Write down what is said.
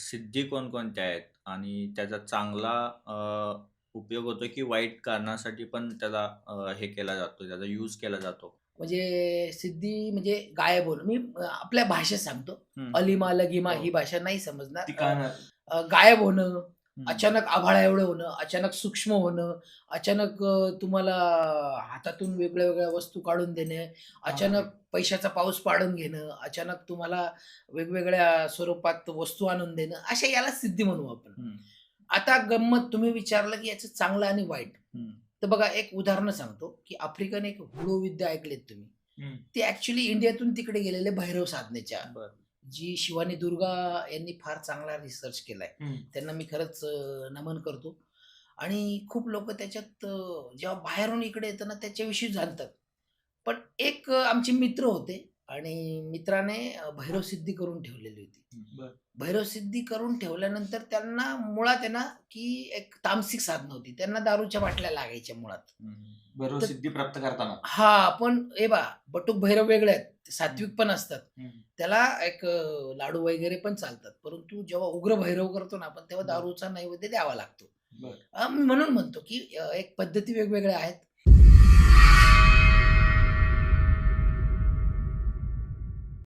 सिद्धी कोणकोणत्या आहेत आणि त्याचा चांगला अ, उपयोग होतो की वाईट कारणासाठी पण त्याचा अ, हे केला जातो त्याचा यूज केला जातो म्हणजे सिद्धी म्हणजे गायब होणं मी अ, आपल्या भाषेत सांगतो हम्म. अलिमा लगिमा हो. ही भाषा नाही समजणार ती अ, काय अ, गायब होणं. अचानक आभाळा एवढं होणं अचानक सूक्ष्म होणं अचानक तुम्हाला हातातून वेगळ्या वेगळ्या वस्तू काढून देणे अचानक पैशाचा पाऊस पाडून घेणं अचानक तुम्हाला वेगवेगळ्या स्वरूपात वस्तू आणून देणं अशा याला सिद्धी म्हणू आपण. आता गंमत तुम्ही विचारलं की याचं चांगलं आणि वाईट. तर बघा एक उदाहरण सांगतो की आफ्रिकन एक हुडो विद्या ऐकलेत तुम्ही. ते ऍक्च्युली इंडियातून तिकडे गेलेले भैरव साधनेच्या. जी शिवानी दुर्गा यांनी फार चांगला रिसर्च केलाय. त्यांना मी खरंच नमन करतो. आणि खूप लोक त्याच्यात जेव्हा बाहेरून इकडे येतं ना त्याच्याविषयी जाणतात. पण एक आमचे मित्र होते. आणि मित्राने अं, भैरव सिद्धी करून ठेवलेली होती. बरं. भैरव सिद्धी करून ठेवल्यानंतर त्यांना मुळात आहे ना की एक तामसिक साधनं होती. त्यांना दारूच्या बाटल्या लागायच्या मुळात. हम्म. बरोबर तर- सिद्धी प्राप्त करताना. हा पण ए बा बटूक भैरव वेगळे आहेत ते सात्विक पण असतात. त्याला एक लाडू वगैरे पण चालतात. परंतु जेव्हा उग्र भैरव करतो ना आपण तेव्हा. दारूचा नैवेद्य द्यावा लागतो. म्हणून म्हणतो की एक पद्धती वेगवेगळ्या आहेत.